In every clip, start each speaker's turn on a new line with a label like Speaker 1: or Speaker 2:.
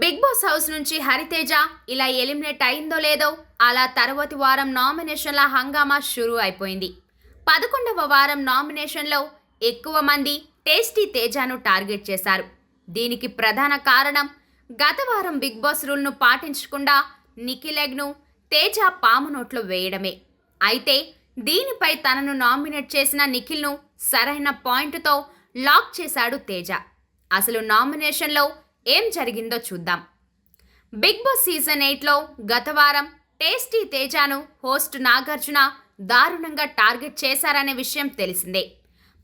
Speaker 1: Big boss house నుంచి హరితేజ ఇలా eliminate అయిందో లేదో అలా తర్వాతి వారం నామినేషన్ల హంగామా షురూ అయిపోయింది. పదకొండవ వారం నామినేషన్లో ఎక్కువ మంది టేస్టీ తేజాను టార్గెట్ చేశారు. దీనికి ప్రధాన కారణం గత వారం బిగ్ బాస్ రూల్ను పాటించకుండా నిఖిలెగ్ను తేజ పాము నోట్లో వేయడమే. అయితే దీనిపై తనను నామినేట్ చేసిన నిఖిల్ను సరైన పాయింట్తో లాక్ చేశాడు తేజ. అసలు నామినేషన్లో ఏం జరిగిందో చూద్దాం. బిగ్ బాస్ సీజన్ ఎయిట్లో గత వారం టేస్టీ తేజాను హోస్ట్ నాగార్జున దారుణంగా టార్గెట్ చేశారనే విషయం తెలిసిందే.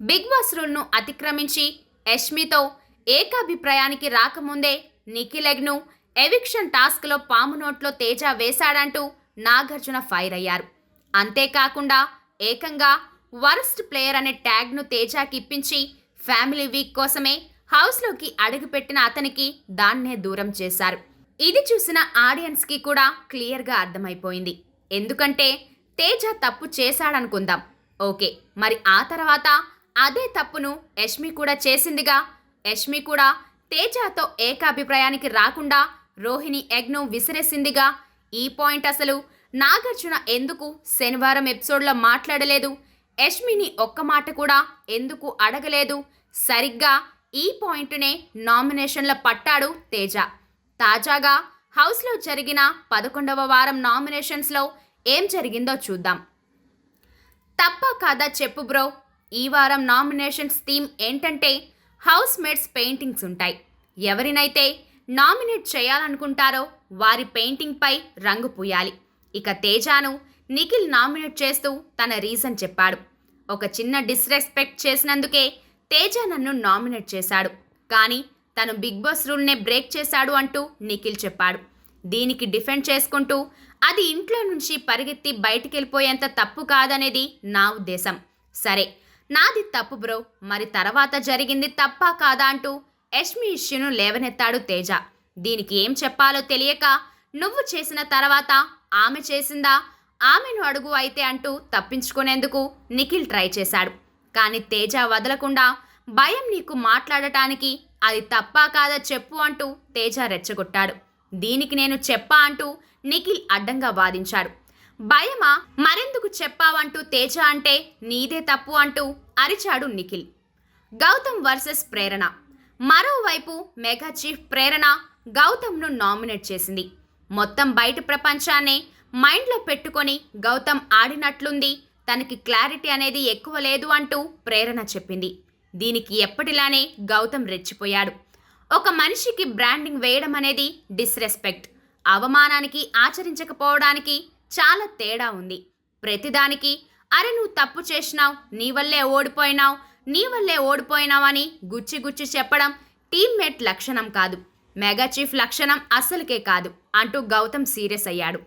Speaker 1: బిగ్ బాస్ రూల్ను అతిక్రమించి యష్మితో ఏకాభిప్రాయానికి రాకముందే నిఖిలెగ్ను ఎవిక్షన్ టాస్క్లో పాము నోట్లో తేజ వేశాడంటూ నాగార్జున ఫైర్ అయ్యారు. అంతేకాకుండా ఏకంగా వరస్ట్ ప్లేయర్ అనే ట్యాగ్ను తేజాకి ఇప్పించి ఫ్యామిలీ వీక్ కోసమే హౌస్లోకి అడుగుపెట్టిన అతనికి దాన్నే దూరం చేశారు. ఇది చూసిన ఆడియన్స్కి కూడా క్లియర్గా అర్థమైపోయింది. ఎందుకంటే తేజ తప్పు చేశాడనుకుందాం. ఓకే మరి ఆ తర్వాత అదే తప్పును యష్మి కూడా చేసిందిగా? యష్మి కూడా తేజతో ఏకాభిప్రాయానికి రాకుండా రోహిణి యజ్ఞం విసిరేసిందిగా? ఈ పాయింట్ అసలు నాగార్జున ఎందుకు శనివారం ఎపిసోడ్లో మాట్లాడలేదు? యష్మిని ఒక్క మాట కూడా ఎందుకు అడగలేదు? సరిగ్గా ఈ పాయింట్నే నామినేషన్ల పట్టాడు తేజ. తాజాగా హౌస్లో జరిగిన పదకొండవ వారం నామినేషన్స్లో ఏం జరిగిందో చూద్దాం. తప్ప కాదా చెప్పు బ్రో ఈ వారం నామినేషన్స్ థీమ్ ఏంటంటే హౌస్ మేట్స్ పెయింటింగ్స్ ఉంటాయి. ఎవరినైతే నామినేట్ చేయాలనుకుంటారో వారి పెయింటింగ్పై రంగు పూయాలి. ఇక తేజాను నిఖిల్ నామినేట్ చేస్తూ తన రీజన్ చెప్పాడు. ఒక చిన్న డిస్రెస్పెక్ట్ చేసినందుకే తేజ నన్ను నామినేట్ చేశాడు. కానీ తను బిగ్ బాస్ రూల్నే బ్రేక్ చేశాడు అంటూ నిఖిల్ చెప్పాడు. దీనికి డిఫెండ్ చేసుకుంటూ అది ఇంట్లో నుంచి పరిగెత్తి బయటికి వెళ్ళిపోయేంత తప్పు కాదనేది నా ఉద్దేశం. సరే నాది తప్పు బ్రో. మరి తర్వాత జరిగింది తప్పా కాదా అంటూ యష్మి ఇష్యూను లేవనెత్తాడు తేజ. దీనికి ఏం చెప్పాలో తెలియక నువ్వు చేసిన తర్వాత ఆమె చేసిందా? ఆమెను అడుగు అయితే అంటూ తప్పించుకునేందుకు నిఖిల్ ట్రై చేశాడు. కానీ తేజ వదలకుండా భయం నీకు మాట్లాడటానికి అది తప్పా కాదా చెప్పు అంటూ తేజ రెచ్చగొట్టాడు. దీనికి నేను చెప్పా అంటూ నిఖిల్ అడ్డంగా వాదించాడు. భయమా? మరెందుకు చెప్పావంటూ తేజ అంటే నీదే తప్పు అంటూ అరిచాడు నిఖిల్. గౌతమ్ వర్సెస్ ప్రేరణ. మరోవైపు మెగా చీఫ్ ప్రేరణ గౌతమ్ను నామినేట్ చేసింది. మొత్తం బయట ప్రపంచాన్నే మైండ్లో పెట్టుకొని గౌతమ్ ఆడినట్లుంది తనకి క్లారిటీ అనేది ఎక్కువ లేదు అంటూ ప్రేరణ చెప్పింది. దీనికి ఎప్పటిలానే గౌతమ్ రెచ్చిపోయాడు. ఒక మనిషికి బ్రాండింగ్ వేయడం అనేది డిస్రెస్పెక్ట్. అవమానానికి ఆచరించకపోవడానికి చాలా తేడా ఉంది. ప్రతిదానికి అరే నువ్వు తప్పు చేసినావు నీ వల్లే ఓడిపోయినావు నీ వల్లే ఓడిపోయినావని గుచ్చి గుచ్చి చెప్పడం టీమ్మేట్ లక్షణం కాదు. మెగా చీఫ్ లక్షణం అస్సలకే కాదు అంటూ గౌతమ్ సీరియస్ అయ్యాడు.